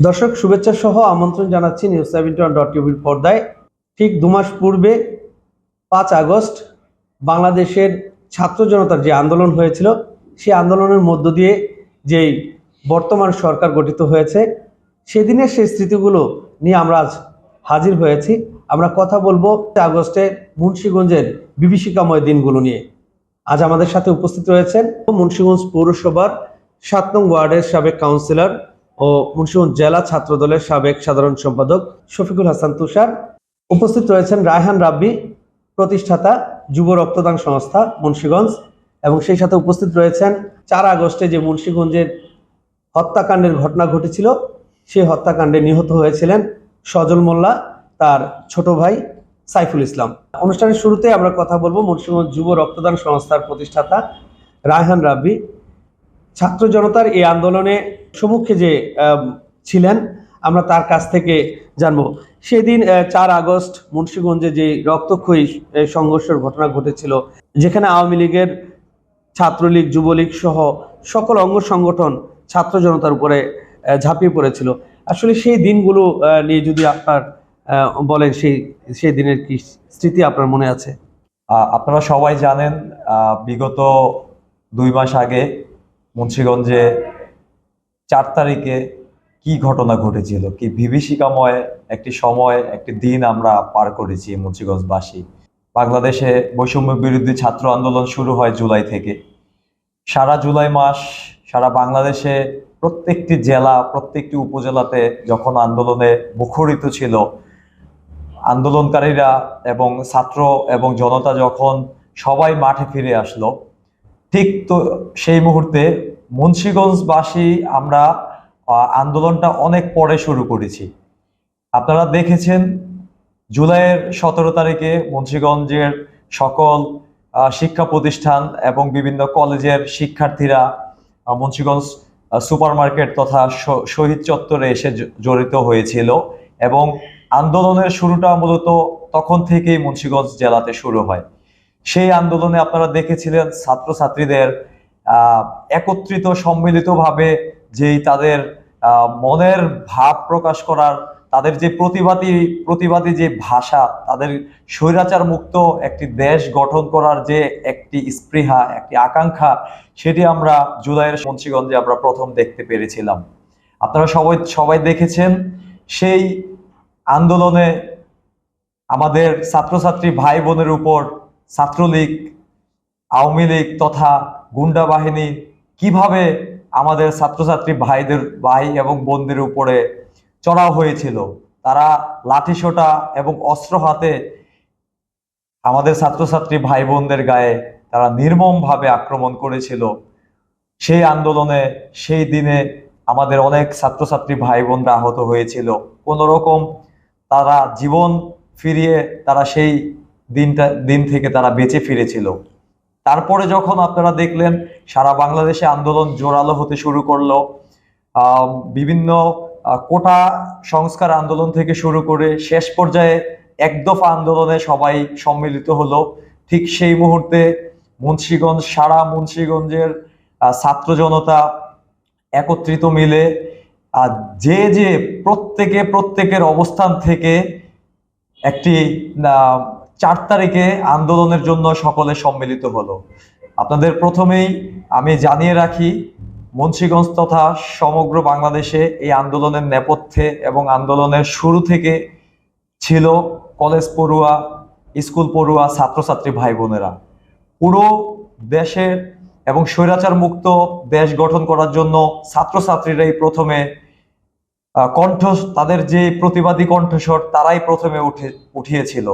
দর্শক, শুভেচ্ছা সহ আমন্ত্রণ জানাচ্ছি নিউজ সেভেন্টি ডট টিভির পর্দায়। ঠিক দু মাস পূর্বে, পাঁচ আগস্ট, বাংলাদেশের ছাত্র জনতার যে আন্দোলন হয়েছিল, সেই আন্দোলনের মধ্য দিয়ে যেই বর্তমান সরকার গঠিত হয়েছে, সেদিনের সেই স্মৃতিগুলো নিয়ে আমরা আজ হাজির হয়েছি। আমরা কথা বলব আগস্টে মুন্সীগঞ্জের বিভীষিকাময় দিনগুলো নিয়ে। আজ আমাদের সাথে উপস্থিত রয়েছেন মুন্সীগঞ্জ পৌরসভার সাত নং ওয়ার্ডের সাবেক কাউন্সিলর ও মুন্সিগঞ্জ জেলা ছাত্র দলের সাবেক সাধারণ সম্পাদক শফিকুল হাসান তুষার। উপস্থিত রয়েছেন রায়হান রাব্বি, প্রতিষ্ঠাতা যুব রক্তদান সংস্থা মুন্সিগঞ্জ এবং সেই সাথে উপস্থিত রয়েছেন চার আগস্টে যে মুন্সিগঞ্জের হত্যাকাণ্ডের ঘটনা ঘটেছিল, সেই হত্যাকাণ্ডে নিহত হয়েছিলেন সজল মোল্লা, তার ছোট ভাই সাইফুল ইসলাম। অনুষ্ঠানের শুরুতে আমরা কথা বলব মুন্সিগঞ্জ যুব রক্তদান সংস্থার প্রতিষ্ঠাতা রায়হান রাব্বি ছাত্র জনতার এই আন্দোলনে সম্মুখে যে ছিলেন, আমরা তার কাছ থেকে জানব। সেদিন চার আগস্ট মুন্সিগঞ্জে যে রক্তক্ষয়ী সংঘর্ষের ঘটনা ঘটেছিল, যেখানে আওয়ামী লীগের ছাত্রলীগ, যুবলীগ সহ সকল অঙ্গ সংগঠন ছাত্র জনতার উপরে ঝাঁপিয়ে পড়েছিল। আসলে সেই দিনগুলো নিয়ে যদি আপনার বলেন সেই সেই দিনের কি স্মৃতি আপনার মনে আছে? আপনারা সবাই জানেন বিগত দুই মাস আগে মুন্সিগঞ্জে চার তারিখে কি ঘটনা ঘটেছিল? কি বিভীষিকাময় একটি সময়, একটি দিন আমরা পার করেছি মুন্সিগঞ্জবাসী? বাংলাদেশে বৈষম্য বিরোধী ছাত্র আন্দোলন শুরু হয় জুলাই থেকে। সারা জুলাই মাস সারা বাংলাদেশে প্রত্যেকটি জেলা, প্রত্যেকটি উপজেলাতে যখন আন্দোলনে মুখরিত ছিল, আন্দোলনকারীরা এবং ছাত্র এবং জনতা যখন সবাই মাঠে ফিরে আসলো ঠিক তো সেই মুহূর্তে মুন্সিগঞ্জবাসী আমরা আন্দোলনটা অনেক পরে শুরু করেছি। আপনারা দেখেছেন জুলাইয়ের সতেরো তারিখে মুন্সিগঞ্জের সকল শিক্ষা প্রতিষ্ঠান এবং বিভিন্ন কলেজের শিক্ষার্থীরা মুন্সিগঞ্জ সুপার মার্কেট তথা শহীদ চত্বরে এসে জড়িত হয়েছিল এবং আন্দোলনের শুরুটা মূলত তখন থেকেই মুন্সিগঞ্জ জেলাতে শুরু হয়। সেই আন্দোলনে আপনারা দেখেছিলেন ছাত্রছাত্রীদের একত্রিত, সম্মিলিতভাবে যেই তাদের মনের ভাব প্রকাশ করার, তাদের যে প্রতিবাদী প্রতিবাদী যে ভাষা, তাদের স্বৈরাচার মুক্ত একটি দেশ গঠন করার যে একটি স্পৃহা, একটি আকাঙ্ক্ষা, সেটি আমরা জুলাইয়ের মুন্সিগঞ্জে আমরা প্রথম দেখতে পেরেছিলাম। আপনারা সবাই সবাই দেখেছেন সেই আন্দোলনে আমাদের ছাত্রছাত্রী ভাই বোনের উপর ছাত্রলীগ, আওয়ামী লীগ তথা গুন্ডা বাহিনী কীভাবে আমাদের ছাত্রছাত্রী ভাইদের, ভাই এবং বোনদের উপরে চড়াও হয়েছিল, তারা লাঠিসোঁটা এবং অস্ত্র হাতে আমাদের ছাত্রছাত্রী ভাই বোনদের গায়ে তারা নির্মমভাবে আক্রমণ করেছিল। সেই আন্দোলনে, সেই দিনে আমাদের অনেক ছাত্রছাত্রী ভাই বোনরা আহত হয়েছিল। কোনো রকম তারা জীবন ফিরিয়ে তারা সেই দিনটা, দিন থেকে তারা বেঁচে ফিরেছিল। তারপরে যখন আপনারা দেখলেন, সারা বাংলাদেশে আন্দোলন জোরালো হতে শুরু করল। বিভিন্ন কোটা সংস্কার আন্দোলন থেকে শুরু করে শেষ পর্যায়ে একদফা আন্দোলনে সবাই সম্মিলিত হলো। ঠিক সেই মুহূর্তে মুন্সিগঞ্জ, সারা মুন্সিগঞ্জের ছাত্র জনতা একত্রিত মিলে যে যে প্রত্যেকে প্রত্যেকের অবস্থান থেকে একটি চার তারিখে আন্দোলনের জন্য সকলে সম্মিলিত হলো। আপনাদের প্রথমেই আমি জানিয়ে রাখি, মুন্সিগঞ্জ তথা সমগ্র বাংলাদেশে এই আন্দোলনের নেপথ্যে এবং আন্দোলনের শুরু থেকে ছিল কলেজ পড়ুয়া, স্কুল পড়ুয়া, ছাত্রছাত্রী ভাই বোনেরা। পুরো দেশের এবং স্বৈরাচার মুক্ত দেশ গঠন করার জন্য ছাত্রছাত্রীরাই প্রথমে কণ্ঠ তাদের যে প্রতিবাদী কণ্ঠস্বর, তারাই প্রথমে উঠে, উঠিয়েছিল।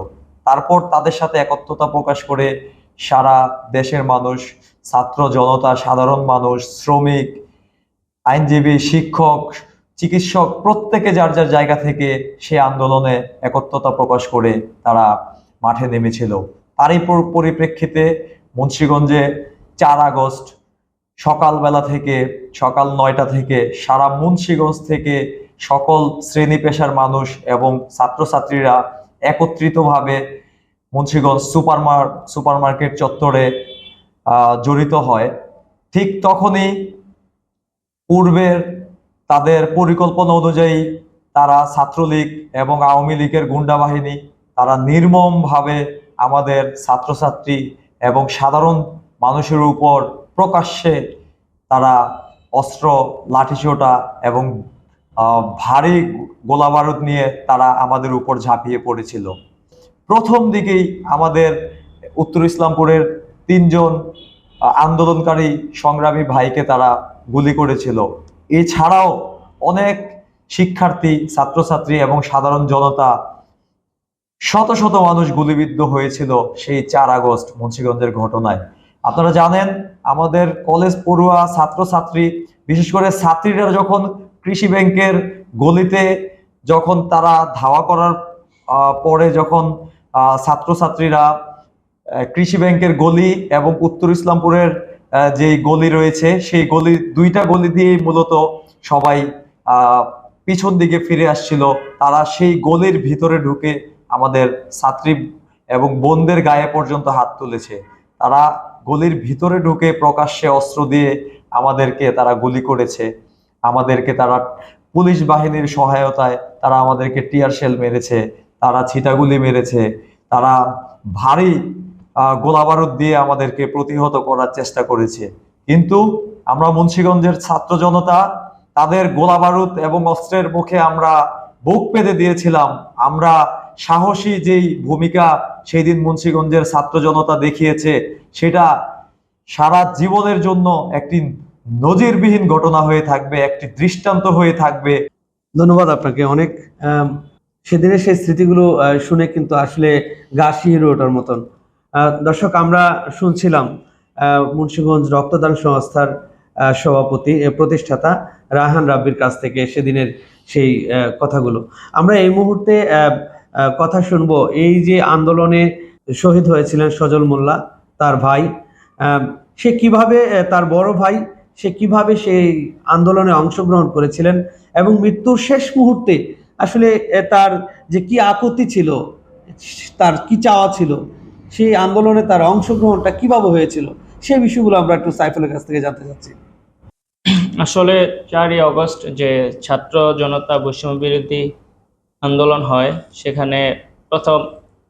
তারপর তাদের সাথে একত্রতা প্রকাশ করে সারা দেশের মানুষ, ছাত্র জনতা, সাধারণ মানুষ, শ্রমিক, আইনজীবী, শিক্ষক, চিকিৎসক, প্রত্যেকে যার যার জায়গা থেকে সে আন্দোলনে একত্রতা প্রকাশ করে তারা মাঠে নেমেছিল। তারই পরিপ্রেক্ষিতে মুন্সিগঞ্জে চার আগস্ট সকালবেলা থেকে, সকাল নয়টা থেকে সারা মুন্সিগঞ্জ থেকে সকল শ্রেণি পেশার মানুষ এবং ছাত্রছাত্রীরা একত্রিতভাবে মুন্সিগঞ্জ সুপারমার, সুপারমার্কেট চত্বরে জড়িত হয়। ঠিক তখনই পূর্বের তাদের পরিকল্পনা অনুযায়ী তারা ছাত্রলীগ এবং আওয়ামী লীগের গুন্ডা বাহিনী, তারা নির্মমভাবে আমাদের ছাত্রছাত্রী এবং সাধারণ মানুষের উপর প্রকাশ্যে তারা অস্ত্র, লাঠিসোঁটা এবং ভারী গোলা বারুদ নিয়ে তারা আমাদের উপর ঝাঁপিয়ে পড়েছিল। প্রথম দিকেই আমাদের উত্তর ইসলামপুরের তিনজন আন্দোলনকারী সংগ্রামী ভাইকে তারা গুলি করেছিল। এছাড়াও অনেক শিক্ষার্থী, ছাত্রছাত্রী এবং সাধারণ জনতা শত শত মানুষ গুলিবিদ্ধ হয়েছিল সেই চার আগস্ট মুন্সিগঞ্জের ঘটনায়। আপনারা জানেন, আমাদের কলেজ পড়ুয়া ছাত্রছাত্রী, বিশেষ করে ছাত্রীরা যখন কৃষি ব্যাংকের গলিতে যখন তারা ধাওয়া করার পরে যখন ছাত্রছাত্রীরা কৃষি ব্যাংকের গলি এবং উত্তর ইসলামপুরের যে গলি রয়েছে, সেই গলি, দুইটা গলি দিয়েই মূলত সবাই পিছন দিকে ফিরে আসছিল। তারা সেই গলির ভিতরে ঢুকে আমাদের ছাত্রী এবং বোনদের গায়ে পর্যন্ত হাত তুলেছে। তারা গলির ভিতরে ঢুকে প্রকাশ্যে অস্ত্র দিয়ে আমাদেরকে তারা গুলি করেছে। আমাদেরকে তারা পুলিশ বাহিনীর সহায়তায় তারা আমাদেরকে টিয়ার শেল মেরেছে, তারা ছিটাগুলি মেরেছে, তারা ভারী গোলাবারুদ দিয়ে আমাদেরকে প্রতিহত করার চেষ্টা করেছে। কিন্তু আমরা মুন্সীগঞ্জের ছাত্র জনতা, তাদের গোলাবারুদ এবং অস্ত্রের মুখে আমরা বুক পেতে দিয়েছিলাম। আমরা সাহসী যেই ভূমিকা সেই দিন মুন্সিগঞ্জের ছাত্র জনতা দেখিয়েছে, সেটা সারা জীবনের জন্য একটি নজিরবিহীন ঘটনা হয়ে থাকবে, একটি দৃষ্টান্ত হয়ে থাকবে। ধন্যবাদ আপনাকে, অনেক সেদিনের সেই স্মৃতিগুলো শুনে কিন্তু আসলে গা শিহরে ওঠার মতন। দর্শক, আমরা শুনছিলাম মুন্সিগঞ্জ রক্তদান সংস্থার সভাপতি প্রতিষ্ঠাতা রাহান রাব্বির কাছ থেকে সেদিনের সেই কথাগুলো। আমরা এই মুহূর্তে কথা শুনব, এই যে আন্দোলনে শহীদ হয়েছিলেন সজল মোল্লা, তার ভাই সে কীভাবে তার বড় ভাই সে কীভাবে সেই আন্দোলনে অংশগ্রহণ করেছিলেন এবং মৃত্যুর শেষ মুহূর্তে আসলে তার যে কি আপত্তি ছিল, তার কি চাওয়া ছিল, সেই আন্দোলনে তার অংশগ্রহণটা কীভাবে হয়েছিল সেই বিষয়গুলো আমরা একটু সাইফুলের কাছ থেকে জানতে চাচ্ছি। আসলে চারই অগস্ট যে ছাত্র জনতা বৈষম্য বিরোধী আন্দোলন হয়, সেখানে প্রথম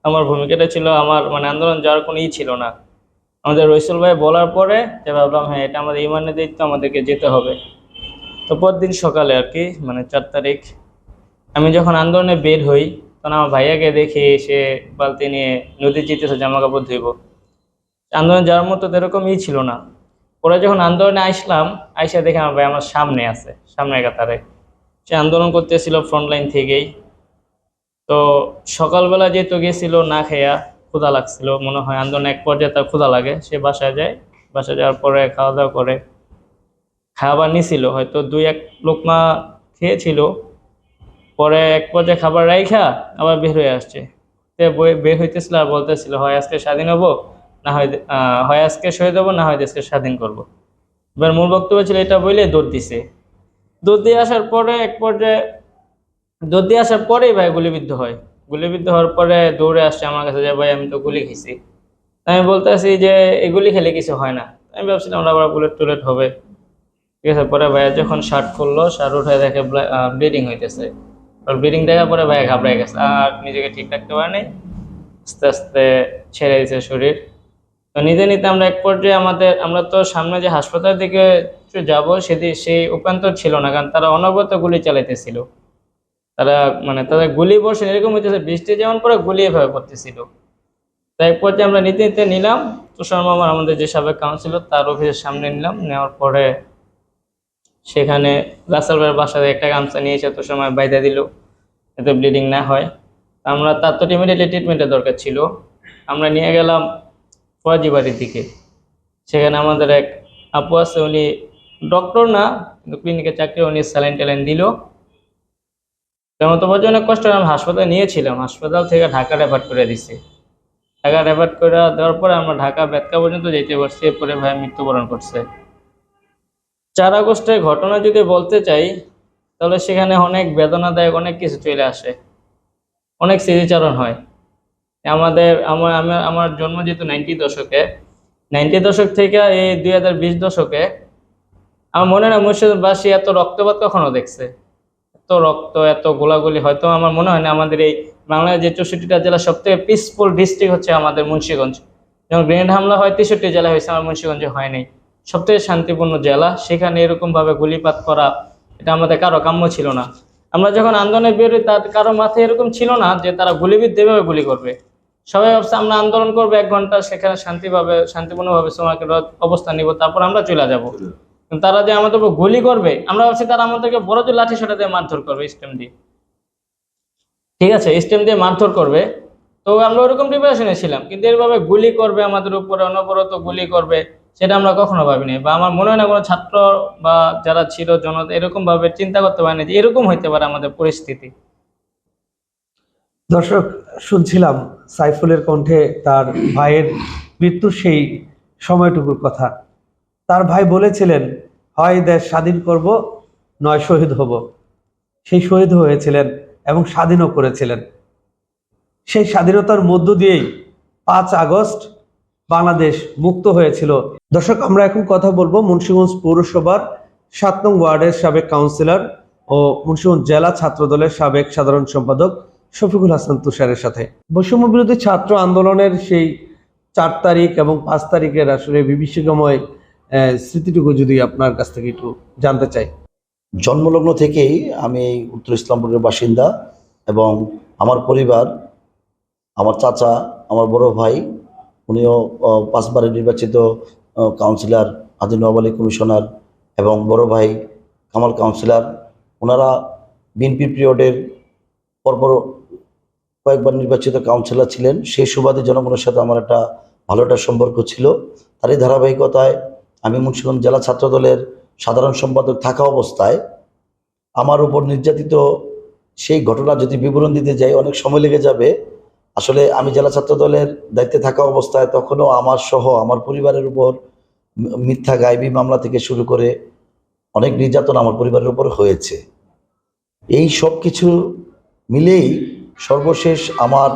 আমার ভূমিকাটা ছিল, আমার মানে আন্দোলন যাওয়ার কোনো ই ছিল না। আমাদের রইসুল ভাই বলার পরে যে ভাবলাম হ্যাঁ এটা আমাদের ইমানের দায়িত্ব, আমাদেরকে যেতে হবে। তো পরদিন সকালে আর কি মানে চার তারিখ, আমি যখন আন্দোলনে বের হই, তখন আমার ভাইয়াকে দেখি সে বালতি নিয়ে নদী যেতেছে জামা কাপড় ধুইব। আন্দোলন যাওয়ার মতো তো এরকম ই ছিল না। পরে যখন আন্দোলনে আসলাম, আইসা দেখে আমার ভাই আমার সামনে আছে, সামনের কাতারে। সে আন্দোলন করতেছিল ফ্রন্ট লাইন থেকেই। তো সকালবেলা যেহেতু গেছিল না খেয়া ক্ষুধা লাগছিল, মনে হয় আন্দোলন এক পর্যায়ে তার ক্ষুধা লাগে, সে বাসায় যায়, বাসায় যাওয়ার পরে খাওয়া দাওয়া করে। খাবার নিছিল, হয়তো দুই এক লোকমা খেয়েছিল, পরে এক পর্যায়ে খাবার রাইখা আবার বের হয়ে আসছে। বের হইতেছিল আর বলতেছিল, হয় আজকে স্বাধীন হব, না হয় হয় আজকে শহীদ দেবো না হয় দেশকে স্বাধীন করব। এবার মূল বক্তব্য ছিল, এটা বলে দৌড় দিছে। দৌড় দিয়ে আসার পরে এক পর্যায়ে, দৌড় দিয়ে আসার পরেই ভাই গুলিবিদ্ধ হয়। গুলিবিদ্ধ হওয়ার পরে দৌড়ে আসছে আমার কাছে যে, ভাই, আমি তো গুলি খেয়েছি। আমি বলতেছি যে এগুলি খেলে কিছু হয় না। আমি ভাবছিলাম, আবার বুলেট টুলেট হবে। ঠিক আছে, পরে ভাইয়া যখন শার্ট খুললো শার্ট উঠে দেখে ব্লিডিং হইতেছে। ব্লিডিং দেখার পরে ভাইয়া ঘাবড়ে গেছে। আর নিজেকে ঠিক রাখতে পারেনি আস্তে আস্তে ছেড়ে দিয়েছে শরীর। তো নিতে নিতে আমরা এক পর্যায়ে আমাদের, আমরা তো সামনে যে হাসপাতালের দিকে যাব সেদি সেই উপান্তর ছিল না। কারণ তারা অনবরত গুলি চালাইতেছিল। তারা মানে তাদের গুলি বসে এরকম হইতেছে, বৃষ্টি যেমন পরে গুলি এভাবে পড়তেছিল। তাই পর্যায়ে আমরা নিতে নিতে নিলাম তুষার মামার আমাদের যে সাবেক কাউন্সিলর তার অফিসের সামনে নিলাম। নেওয়ার পরে সেখানে রাসেল ভাইয়ের বাসায় একটা গামছা নিয়ে এসে তো সময় বাইদা দিল, এতে ব্লিডিং না হয়। আমরা, তার তো ইমিডিয়েটলি ট্রিটমেন্টের দরকার ছিল। আমরা নিয়ে গেলাম ফরাজি বাড়ির দিকে। সেখানে আমাদের এক আপু আছে, উনি ডক্টর না, কিন্তু ক্লিনিকে চাকরি, উনি স্যালাইন ট্যালাইন দিল। তেমন তো অনেক কষ্ট আমি হাসপাতালে নিয়েছিলাম। হাসপাতাল থেকে ঢাকা রেফার করে দিছে। ঢাকা রেফার করে দেওয়ার পরে আমরা ঢাকা বেতকা পর্যন্ত যেতে পারছি। এরপরে ভাই মৃত্যুবরণ করছে। চার আগস্টের ঘটনা যদি বলতে চাই, তাহলে সেখানে অনেক বেদনাদায়ক অনেক কিছু চলে আসে। অনেক স্মৃতিচারণ হয়। আমাদের, আমার আমার জন্ম যেহেতু নাইনটি দশকে নাইনটি দশক থেকে এই দুই হাজার বিশ দশকে, আমার মনে হয় মুর্শিদাবাসী এত রক্তপাত কখনো দেখছে? রক্ত এত গোলাগুলি। হয়তো আমার মনে হয় না, আমাদের এই বাংলার যে চৌষট্টিটা জেলা সব থেকে পিসফুল ডিস্ট্রিক্ট হচ্ছে আমাদের মুন্সিগঞ্জ। যেমন গ্রেনেড হামলা হয়, তেষট্টি জেলা হয়েছে, আমার মুন্সিগঞ্জে হয়নি সব থেকে শান্তিপূর্ণ জেলা, সেখানে এরকম ভাবে গুলিপাত করা, এটা আমাদের কারও কাম্য ছিল না। আমরা যখন আন্দোলনে বেরোই তার কারও মাথায় এরকম ছিল না যে তারা গুলিবিদ্ধ এভাবে গুলি করবে। সবাই ভাবছে, আমরা আন্দোলন করব এক ঘণ্টা, সেখানে শান্তিভাবে, শান্তিপূর্ণভাবে সময়কে অবস্থান নিব, তারপর আমরা চলে যাব। তারা যে আমাদের উপর গুলি করবে, আমরা ভাবছি তারা আমাদেরকে বড় যে লাঠি, সেটা দিয়ে মারধর করবে স্টেম দিয়ে। ঠিক আছে স্টেম দিয়ে মারধর করবে। তো আমরা ওরকম প্রিপারেশনে ছিলাম, কিন্তু এরভাবে গুলি করবে আমাদের উপরে, অনবরত গুলি করবে, সেটা আমরা কখনো ভাবিনি। বা আমার মনে হয় না কোনো ছাত্র বা যারা ছিল, জনতা এরকম ভাবে চিন্তা করতে পারেনি যে এরকম হইতে পারে আমাদের পরিস্থিতি। দর্শক, শুনছিলাম সাইফুলের কণ্ঠে তার ভাইয়ের মৃত্যুর সেই সময়টুকুর কথা। তার ভাই বলেছিলেন হয় দেশ স্বাধীন করব, নয় শহীদ হব। সেই শহীদ হয়েছিলেন এবং স্বাধীনও করেছিলেন। সেই স্বাধীনতার মধ্য দিয়েই পাঁচ আগস্ট বাংলাদেশ মুক্ত হয়েছিল। দর্শক, আমরা এখন কথা বলব মুন্সিগঞ্জ পৌরসভার সাত নং ওয়ার্ডের সাবেক কাউন্সিলর ও মুন্সিগঞ্জ জেলা ছাত্রদলের সাবেক সাধারণ সম্পাদক শফিকুল হাসান তুষারের সাথে। বৈষম্য বিরোধী ছাত্র আন্দোলনের সেই চার তারিখ এবং পাঁচ তারিখের আসলে বিভীষিকাময় স্মৃতিটুকু যদি আপনার কাছ থেকে একটু জানতে চাই। জন্মলগ্ন থেকেই আমি উত্তর ইসলামপুরের বাসিন্দা এবং আমার পরিবার, আমার চাচা, আমার বড় ভাই, উনিও পাঁচবারের নির্বাচিত কাউন্সিলর, আদি আলী কমিশনার এবং বড় ভাই কামাল কাউন্সিলর। ওনারা বিএনপি পিরিয়ডের পরপর কয়েকবার নির্বাচিত কাউন্সিলর ছিলেন। সেই সুবাদে জনগণের সাথে আমার একটা ভালো একটা সম্পর্ক ছিল। তারই ধারাবাহিকতায় আমি মুন্সিগঞ্জ জেলা ছাত্রদলের সাধারণ সম্পাদক থাকা অবস্থায় আমার উপর নির্যাতিত সেই ঘটনা যদি বিবরণ দিতে যাই, অনেক সময় লেগে যাবে। আসলে আমি জেলা ছাত্র দলের দায়িত্বে থাকা অবস্থায় তখনও আমার সহ আমার পরিবারের উপর মিথ্যা গাইবী মামলা থেকে শুরু করে অনেক নির্যাতন আমার পরিবারের উপর হয়েছে। এই সব কিছু মিলেই সর্বশেষ আমার,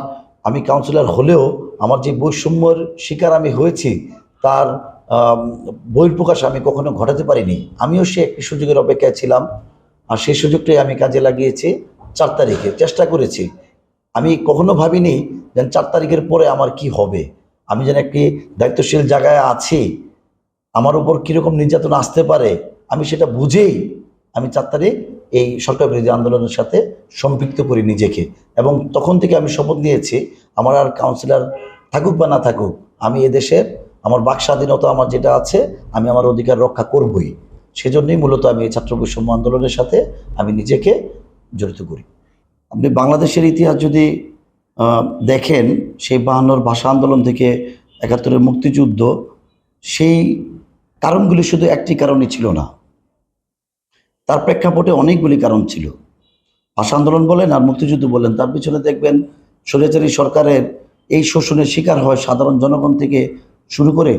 আমি কাউন্সিলর হলেও আমার যে বৈষম্যর শিকার আমি হয়েছি, তার বহির্প্রকাশ আমি কখনো ঘটাতে পারিনি। আমিও সে একটি সুযোগের অপেক্ষায় ছিলাম, আর সেই সুযোগটাই আমি কাজে লাগিয়েছি চার তারিখে। চেষ্টা করেছি। আমি কখনো ভাবিনি যেন চার তারিখের পরে আমার কি হবে। আমি যেন একটি দায়িত্বশীল জায়গায় আছি। আমার উপর কীরকম নির্যাতন আসতে পারে, আমি সেটা বুঝেই আমি চার তারিখ এই সরকার বিরোধী আন্দোলনের সাথে সম্পৃক্ত করি নিজেকে। এবং তখন থেকে আমি শপথ নিয়েছি, আমার আর কাউন্সিলর থাকুক বা না থাকুক, আমি এদেশের আমার বাক স্বাধীনতা আমার যেটা আছে, আমি আমার অধিকার রক্ষা করবই। সেজন্যই মূলত আমি এই ছাত্র বৈষম্য আন্দোলনের সাথে আমি নিজেকে জড়িত করি। আপনি বাংলাদেশের ইতিহাস যদি দেখেন, সেই বাহান্নর ভাষা আন্দোলন থেকে একাত্তরের মুক্তিযুদ্ধ, সেই কারণগুলি শুধু একটি কারণই ছিল না। তার প্রেক্ষাপটে অনেকগুলি কারণ ছিল। ভাষা আন্দোলন বলেন আর মুক্তিযুদ্ধ বলেন, তার পিছনে দেখবেন স্বৈরাচারী সরকারের এই শোষণের শিকার হয় সাধারণ জনগণ থেকে শুরু করে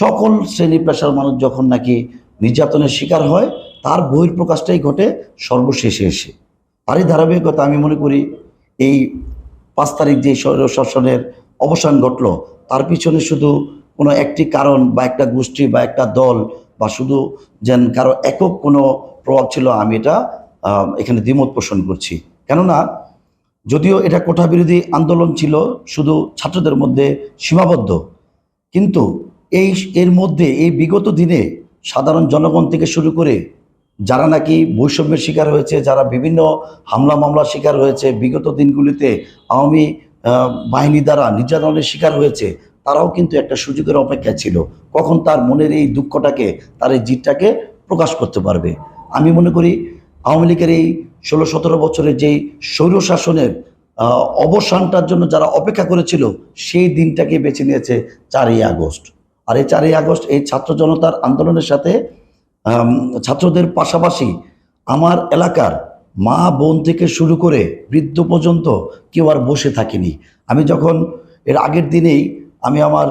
সকল শ্রেণি পেশার মানুষ যখন নাকি নির্যাতনের শিকার হয়, তার বহির্প্রকাশটাই ঘটে সর্বশেষে এসে। তারই ধারাবাহিকতা আমি মনে করি এই পাঁচ তারিখ যে শাসনের অবসান ঘটলো, তার পিছনে শুধু কোনো একটি কারণ বা একটা গোষ্ঠী বা একটা দল বা শুধু যেন কারও একক কোনো প্রভাব ছিল, আমি এটা এখানে দ্বিমত পোষণ করছি। কেননা যদিও এটা কোঠা বিরোধী আন্দোলন ছিল, শুধু ছাত্রদের মধ্যে সীমাবদ্ধ কিন্তু এই এর মধ্যে, এই বিগত দিনে সাধারণ জনগণ থেকে শুরু করে যারা নাকি বৈষম্যের শিকার হয়েছে, যারা বিভিন্ন হামলা মামলার শিকার হয়েছে, বিগত দিনগুলিতে আওয়ামী বাহিনী দ্বারা নির্যাতনের শিকার হয়েছে, তারাও কিন্তু একটা সুযোগের অপেক্ষা ছিল। কখন তার মনের এই দুঃখটাকে, তার এই জিতটাকে প্রকাশ করতে পারবে? আমি মনে করি আওয়ামী লীগের এই ষোলো সতেরো বছরের যেই স্বৈর শাসনের অবসানটার জন্য যারা অপেক্ষা করেছিল, সেই দিনটাকে বেছে নিয়েছে চারই আগস্ট। আর এই চারই আগস্ট এই ছাত্র জনতার আন্দোলনের সাথে ছাত্রদের পাশাপাশি আমার এলাকার মা বোন থেকে শুরু করে বৃদ্ধ পর্যন্ত কেউ আর বসে থাকেনি। আমি যখন এর আগের দিনেই আমি আমার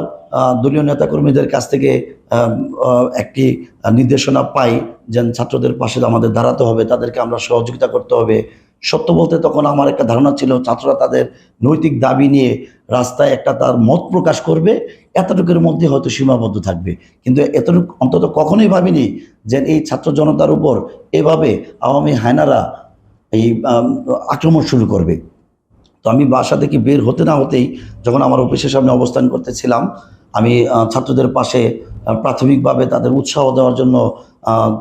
দলীয় নেতাকর্মীদের কাছ থেকে একটি নির্দেশনা পাই যেন ছাত্রদের পাশে আমাদের দাঁড়াতে হবে, তাদেরকে আমরা সহযোগিতা করতে হবে। সত্য বলতে তখন আমার একটা ধারণা ছিল, ছাত্ররা তাদের নৈতিক দাবি নিয়ে রাস্তায় একটা তার মত প্রকাশ করবে, এতটুকুর মধ্যে হয়তো সীমাবদ্ধ থাকবে। কিন্তু এতটুকু অন্তত কখনোই ভাবিনি যে এই ছাত্র জনতার উপর এভাবে আওয়ামী হায়নারা এই আক্রমণ শুরু করবে। তো আমি বাসা থেকে বের হতে না হতেই যখন আমার অফিসের সামনে অবস্থান করতেছিলাম, আমি ছাত্রদের পাশে প্রাথমিকভাবে তাদের উৎসাহ দেওয়ার জন্য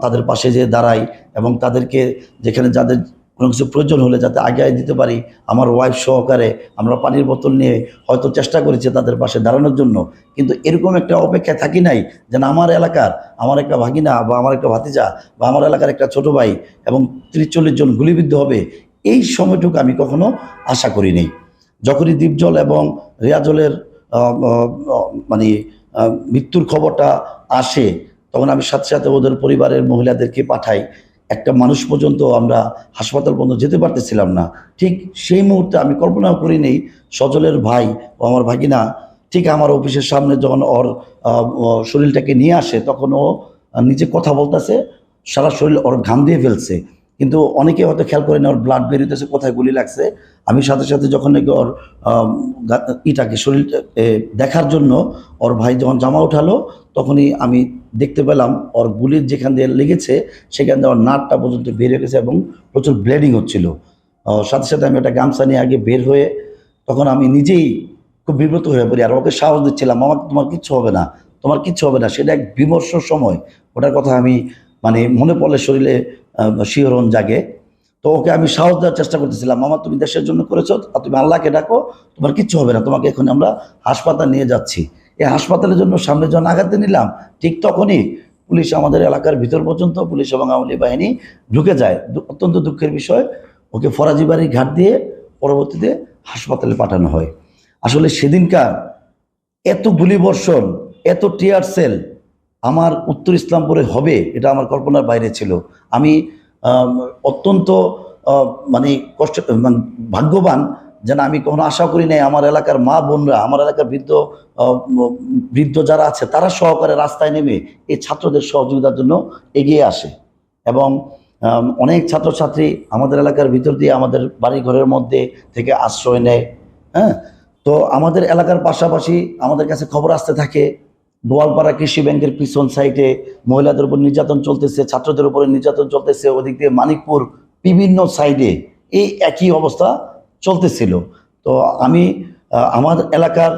তাদের পাশে যে দাঁড়াই এবং তাদেরকে যেখানে যাদের কোনো কিছু প্রয়োজন হলে যাতে আগে দিতে পারি, আমার ওয়াইফ সহকারে আমরা পানির বোতল নিয়ে হয়তো চেষ্টা করেছি তাদের পাশে দাঁড়ানোর জন্য। কিন্তু এরকম একটা অপেক্ষায় থাকি নাই যেন আমার এলাকার, আমার একটা ভাগিনা বা আমার একটা ভাতিজা বা আমার এলাকার একটা ছোট ভাই এবং তিরিশ চল্লিশ জন গুলিবিদ্ধ হবে, এই সময়টুকু আমি কখনো আশা করিনি যখনই দ্বীপজল এবং রিয়াজলের মানে মৃত্যুর খবরটা আসে, তখন আমি সাথে সাথে ওদের পরিবারের মহিলাদেরকে পাঠাই। একটা মানুষ পর্যন্ত আমরা হাসপাতাল পর্যন্ত যেতে পারতেছিলাম না। ঠিক সেই মুহূর্তে আমি কল্পনাও করিনি সজলের ভাই ও আমার ভাগিনা, ঠিক আমার অফিসের সামনে যখন ওর শরীরটাকে নিয়ে আসে, তখন ও নিজে কথা বলতেছে, সারা শরীর ওর ঘাম দিয়ে ফেলছে। কিন্তু অনেকে হয়তো খেয়াল করে না ওর ব্লাড বেরোতেছে কোথায় গুলি লাগছে। আমি সাথে সাথে যখন নাকি ওর ইটাকে শরীর দেখার জন্য ওর ভাই যখন জামা উঠালো, তখনই আমি দেখতে পেলাম ওর গুলির যেখান দিয়ে লেগেছে, সেখান দিয়ে ওর নাটটা পর্যন্ত বের হয়ে গেছে এবং প্রচুর ব্লিডিং হচ্ছিল। সাথে সাথে আমি একটা গামছা নিয়ে আগে বের হয়ে তখন আমি নিজেই খুব বিব্রত হয়ে পড়ি, আর ওকে সাহস দিচ্ছিলাম আমার তোমার কিচ্ছু হবে না, তোমার কিচ্ছু হবে না, সেটা এক বিমর্ষ সময়। ওটার কথা আমি মানে মনে পড়লে শরীরে শিহরণ জাগে। তো ওকে আমি সাহস দেওয়ার চেষ্টা করতেছিলাম, মামা, তুমি দেশের জন্য করেছ, আর তুমি আল্লাহকে ডাকো, তোমার কিচ্ছু হবে না, তোমাকে এখন আমরা হাসপাতাল নিয়ে যাচ্ছি। এই হাসপাতালের জন্য সামনে যখন আঘাতে নিলাম, ঠিক তখনই পুলিশ আমাদের এলাকার ভিতর পর্যন্ত, পুলিশ এবং আওয়ামী বাহিনী ঢুকে যায়। অত্যন্ত দুঃখের বিষয়, ওকে ফরাজি বাড়ির ঘাট দিয়ে পরবর্তীতে হাসপাতালে পাঠানো হয়। আসলে সেদিনকার এত গুলিবর্ষণ, এত টিয়ার সেল আমার উত্তর ইসলামপুরে হবে, এটা আমার কল্পনার বাইরে ছিল। আমি অত্যন্ত মানে কষ্ট মানে ভাগ্যবান যেন আমি কখনো আশা করি নাই আমার এলাকার মা বোনরা, আমার এলাকার বৃদ্ধ বৃদ্ধ যারা আছে, তারা সহকারে রাস্তায় নেমে এই ছাত্রদের সহযোগিতার জন্য এগিয়ে আসে। এবং অনেক ছাত্রছাত্রী আমাদের এলাকার ভিতর দিয়ে আমাদের বাড়ি ঘরের মধ্যে থেকে আশ্রয় নেয় হ্যাঁ? তো আমাদের এলাকার পাশাপাশি আমাদের কাছে খবর আসতে থাকে বোয়ালপাড়া কৃষি ব্যাংকের পিছন সাইডে মহিলাদের উপর নির্যাতন চলতেছে, ছাত্রদের উপরে নির্যাতন চলতেছে, ওদিক দিয়ে মানিকপুর বিভিন্ন সাইডে এই একই অবস্থা চলতেছিল। তো আমি আমার এলাকার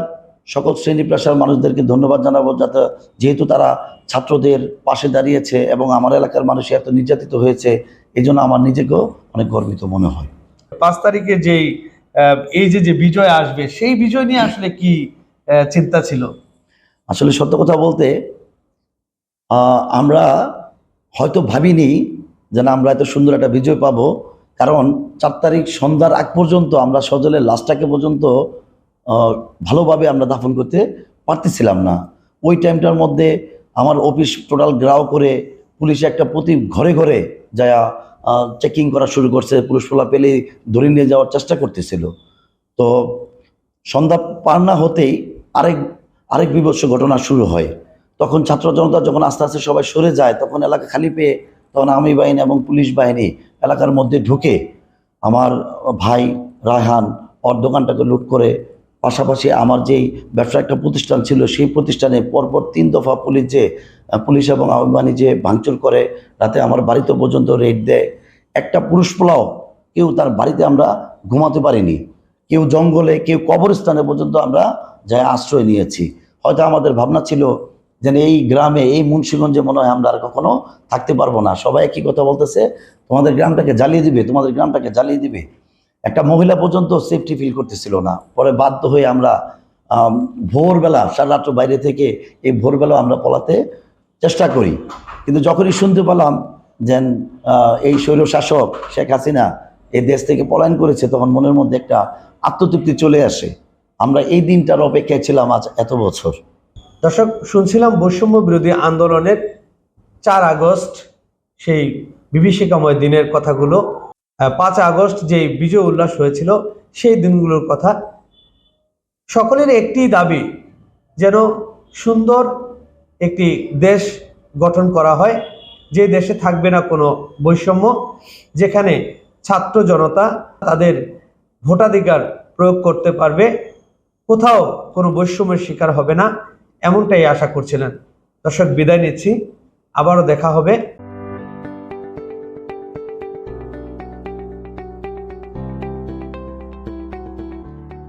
সকল শ্রেণি পেশার মানুষদেরকে ধন্যবাদ জানাব যাতে যেহেতু তারা ছাত্রদের পাশে দাঁড়িয়েছে এবং আমার এলাকার মানুষ এত নির্যাতিত হয়েছে এই জন্য আমার নিজেকেও অনেক গর্বিত মনে হয়। পাঁচ তারিখে যেই এই যে যে বিজয় আসবে, সেই বিজয় নিয়ে আসলে কি চিন্তা ছিল? আসলে সত্য কথা বলতে আমরা হয়তো ভাবিনি যে না, আমরা এত সুন্দর একটা বিজয় পাবো। কারণ চার তারিখ সন্ধ্যার আগ পর্যন্ত আমরা সজলের লাশটাকে পর্যন্ত ভালোভাবে আমরা দাফন করতে পারতেছিলাম না। ওই টাইমটার মধ্যে আমার অফিস টোটাল গ্রাও করে পুলিশে একটা প্রতি ঘরে ঘরে যা চেকিং করা শুরু করছে পুলিশ পোলা পেলে ধরে নিয়ে যাওয়ার চেষ্টা করতেছিল। তো সন্ধ্যা পার না হতেই আরেক আরেক বিভৎস ঘটনা শুরু হয়। তখন ছাত্র জনতা যখন আস্তে আস্তে সবাই সরে যায়, তখন এলাকা খালি পেয়ে তখন আর্মি বাহিনী এবং পুলিশ বাহিনী এলাকার মধ্যে ঢুকে আমার ভাই রায়হান ওর দোকানটাকে লুট করে, পাশাপাশি আমার যেই ব্যবসা একটা প্রতিষ্ঠান ছিল সেই প্রতিষ্ঠানে পরপর তিন দফা পুলিশ যে, পুলিশ এবং আওয়ামী যে ভাঙচুর করে, রাতে আমার বাড়িতে পর্যন্ত রেড দেয়। একটা পুরুষ পোলাও কেউ তার বাড়িতে আমরা ঘুমাতে পারিনি। কেউ জঙ্গলে, কেউ কবরস্থানে পর্যন্ত আমরা যাই আশ্রয় নিয়েছি। হয়তো আমাদের ভাবনা ছিল যে এই গ্রামে, এই মুন্সিগঞ্জে মনে হয় আমরা আর কখনো থাকতে পারব না। সবাই একই কথা বলতেছে, তোমাদের গ্রামটাকে জ্বালিয়ে দিবে, তোমাদের গ্রামটাকে জ্বালিয়ে দিবে। একটা মহিলা পর্যন্ত সেফটি ফিল করতেছিল না। পরে বাধ্য হয়ে আমরা ভোরবেলা, সারা রাত্র বাইরে থেকে এই ভোরবেলা আমরা পলাতে চেষ্টা করি। কিন্তু যখনই শুনতে পেলাম যে এই স্বৈর শাসক শেখ হাসিনা এই দেশ থেকে পলায়ন করেছে, তখন মনের মধ্যে একটা আত্মতৃপ্তি চলে আসে। আমরা এই দিনটার অপেক্ষায় ছিলাম আজ এত বছর। দর্শক, শুনছিলাম বৈষম্য বিরোধী আন্দোলনের চার আগস্ট, সেই বিভীষিকাময় দিনের কথাগুলো। পাঁচ আগস্ট যে বিজয় উল্লাস হয়েছিল, সেই দিনগুলোর কথা। সকলের একটি দাবি, যেন সুন্দর একটি দেশ গঠন করা হয়। যে দেশে থাকবে না কোনো বৈষম্য, যেখানে ছাত্র জনতা তাদের ভোটাধিকার প্রয়োগ করতে পারবে। কোথাও কোনো বৈষম্যের শিকার হবে না, এমনটাই আশা করছিলেন। দর্শক, বিদায় নিচ্ছি। আবারও দেখা হবে